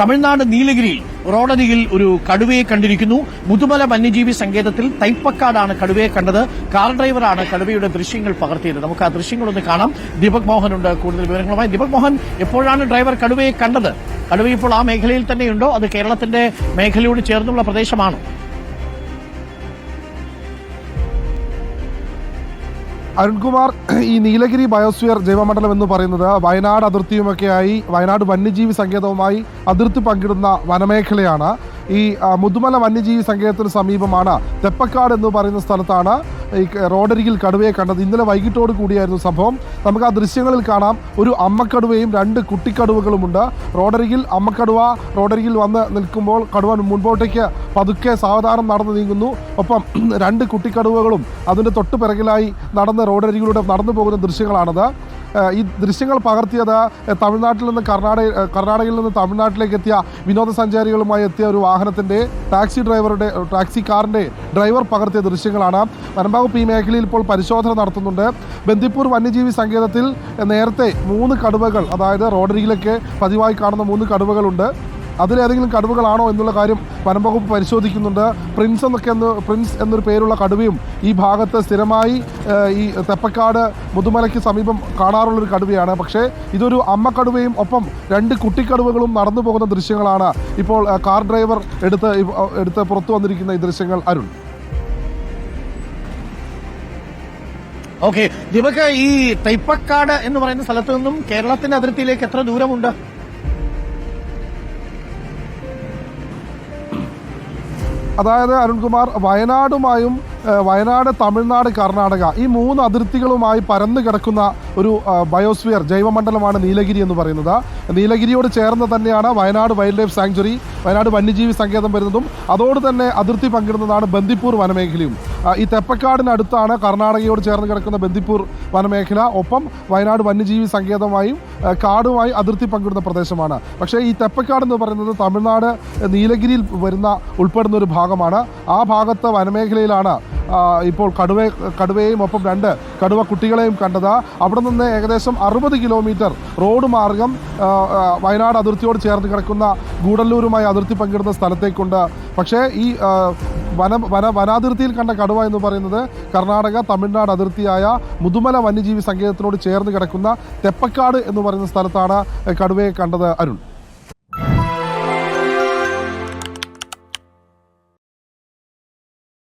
തമിഴ്നാട് നീലഗിരിയിൽ റോഡരികിൽ ഒരു കടുവയെ കണ്ടിരിക്കുന്നു. മുതുമല വന്യജീവി സങ്കേതത്തിൽ തൈപ്പക്കാടാണ് കടുവയെ കണ്ടത്. കാർ ഡ്രൈവറാണ് കടുവയുടെ ദൃശ്യങ്ങൾ പകർത്തിയത്. നമുക്ക് ആ ദൃശ്യങ്ങളൊന്ന് കാണാം. ദീപക് മോഹൻ ഉണ്ട് കൂടുതൽ വിവരങ്ങളുമായി ദീപക് മോഹൻ എപ്പോഴാണ് ഡ്രൈവർ കടുവയെ കണ്ടത്? കടുവ ഇപ്പോൾ ആ മേഖലയിൽ തന്നെയുണ്ടോ? അത് കേരളത്തിന്റെ മേഖലയോട് ചേർന്നുള്ള പ്രദേശമാണോ? അരുൺകുമാർ ഈ നീലഗിരി ബയോസ്ഫിയർ ജൈവമണ്ഡലം എന്ന് പറയുന്നത് വയനാട് അതിർത്തിയുമൊക്കെയായി വയനാട് വന്യജീവി സങ്കേതവുമായി അതിർത്തി പങ്കിടുന്ന വനമേഖലയാണ്. ഈ മുതുമല വന്യജീവി സങ്കേതത്തിന് സമീപമാണ് തെപ്പക്കാട് എന്ന് പറയുന്ന സ്ഥലത്താണ് ഈ റോഡരികിൽ കടുവയെ കണ്ടത്. ഇന്നലെ വൈകിട്ടോട് കൂടിയായിരുന്നു സംഭവം. നമുക്ക് ആ ദൃശ്യങ്ങളിൽ കാണാം. ഒരു അമ്മക്കടുവയും രണ്ട് കുട്ടിക്കടുവകളുമുണ്ട്. റോഡരികിൽ അമ്മക്കടുവ റോഡരികിൽ വന്ന് നിൽക്കുമ്പോൾ കടുവ മുൻപോട്ടേക്ക് പതുക്കെ സാവധാനം നടന്നു നീങ്ങുന്നു. ഒപ്പം രണ്ട് കുട്ടിക്കടുവകളും അതിന്റെ തൊട്ട് പിറകിലായി നടന്ന് റോഡരികിലൂടെ നടന്നു പോകുന്ന ദൃശ്യങ്ങളാണത്. ഈ ദൃശ്യങ്ങൾ പകർത്തിയത് തമിഴ്നാട്ടിൽ നിന്ന് കർണാടക കർണാടകയിൽ നിന്ന് തമിഴ്നാട്ടിലേക്ക് എത്തിയ വിനോദസഞ്ചാരികളുമായി എത്തിയ ഒരു വാഹനത്തിന്റെ ടാക്സി ഡ്രൈവറുടെ ടാക്സി കാറിന്റെ ഡ്രൈവർ പകർത്തിയ ദൃശ്യങ്ങളാണ്. വനംവകുപ്പ് ഈ മേഖലയിൽ ഇപ്പോൾ പരിശോധന നടത്തുന്നുണ്ട്. ബന്ദിപ്പൂർ വന്യജീവി സങ്കേതത്തിൽ നേരത്തെ മൂന്ന് കടുവകൾ അതായത് റോഡരികിലൊക്കെ പതിവായി കാണുന്ന മൂന്ന് കടുവകളുണ്ട്. അതിലേതെങ്കിലും കടുവകളാണോ എന്നുള്ള കാര്യം വനംവകുപ്പ് പരിശോധിക്കുന്നുണ്ട്. പ്രിൻസ് എന്നൊക്കെ എന്ന് പ്രിൻസ് എന്നൊരു പേരുള്ള കടുവയും ഈ ഭാഗത്ത് സ്ഥിരമായി ഈ തെപ്പക്കാട് മുതുമലയ്ക്ക് സമീപം കാണാറുള്ളൊരു കടുവയാണ്. പക്ഷേ ഇതൊരു അമ്മ കടുവയും ഒപ്പം രണ്ട് കുട്ടിക്കടുവകളും നടന്നു പോകുന്ന ദൃശ്യങ്ങളാണ് ഇപ്പോൾ കാർ ഡ്രൈവർ എടുത്ത് എടുത്ത് പുറത്തു വന്നിരിക്കുന്ന ഈ ദൃശ്യങ്ങൾ. അരുൺ. ഓക്കെ. ദീപക് ഈ തൈപ്പക്കാട് എന്ന് പറയുന്ന സ്ഥലത്തു നിന്നും കേരളത്തിന്റെ അതിർത്തിയിലേക്ക് എത്ര ദൂരമുണ്ട്? അതായത് അരുൺകുമാർ വയനാടുമായും വയനാട് തമിഴ്നാട് കർണാടക ഈ മൂന്ന് അതിർത്തികളുമായി പരന്നു കിടക്കുന്ന ഒരു ബയോസ്ഫിയർ ജൈവമണ്ഡലമാണ് നീലഗിരി എന്ന് പറയുന്നത്. നീലഗിരിയോട് ചേർന്ന് തന്നെയാണ് Wayanad wildlife sanctuary Wayanad വന്യജീവി സങ്കേതം വരുന്നതും അതോട് തന്നെ അതിർത്തി പങ്കിടുന്നതാണ് ബന്ദിപ്പൂർ വനമേഖലയും. ഈ തെപ്പക്കാടിനടുത്താണ് കർണാടകയോട് ചേർന്ന് കിടക്കുന്ന ബന്ദിപ്പൂർ വനമേഖല. ഒപ്പം വയനാട് വന്യജീവി സങ്കേതമായും കാടുമായി അതിർത്തി പങ്കിടുന്ന പ്രദേശമാണ്. പക്ഷേ ഈ തെപ്പക്കാട് എന്ന് പറയുന്നത് തമിഴ്നാട് നീലഗിരിയിൽ വരുന്ന ഉൾപ്പെടുന്ന ഒരു ഭാഗമാണ്. ആ ഭാഗത്ത് വനമേഖലയിലാണ് ഇപ്പോൾ കടുവ കടുവയെയും ഒപ്പം രണ്ട് കടുവ കുട്ടികളെയും കണ്ടത്. അവിടെ നിന്ന് ഏകദേശം അറുപത് കിലോമീറ്റർ റോഡ് മാർഗം വയനാട് അതിർത്തിയോട് ചേർന്ന് കിടക്കുന്ന ഗൂഡല്ലൂരുമായി അതിർത്തി പങ്കിടുന്ന സ്ഥലത്തേക്കുണ്ട്. പക്ഷേ ഈ വന വന വനാതിർത്തിയിൽ കണ്ട കടുവ എന്ന് പറയുന്നത് കർണാടക തമിഴ്നാട് അതിർത്തിയായ മുതുമല വന്യജീവി സങ്കേതത്തിനോട് ചേർന്ന് കിടക്കുന്ന തെപ്പക്കാട് എന്ന് പറയുന്ന സ്ഥലത്താണ് കടുവയെ കണ്ടത് അരുൺ.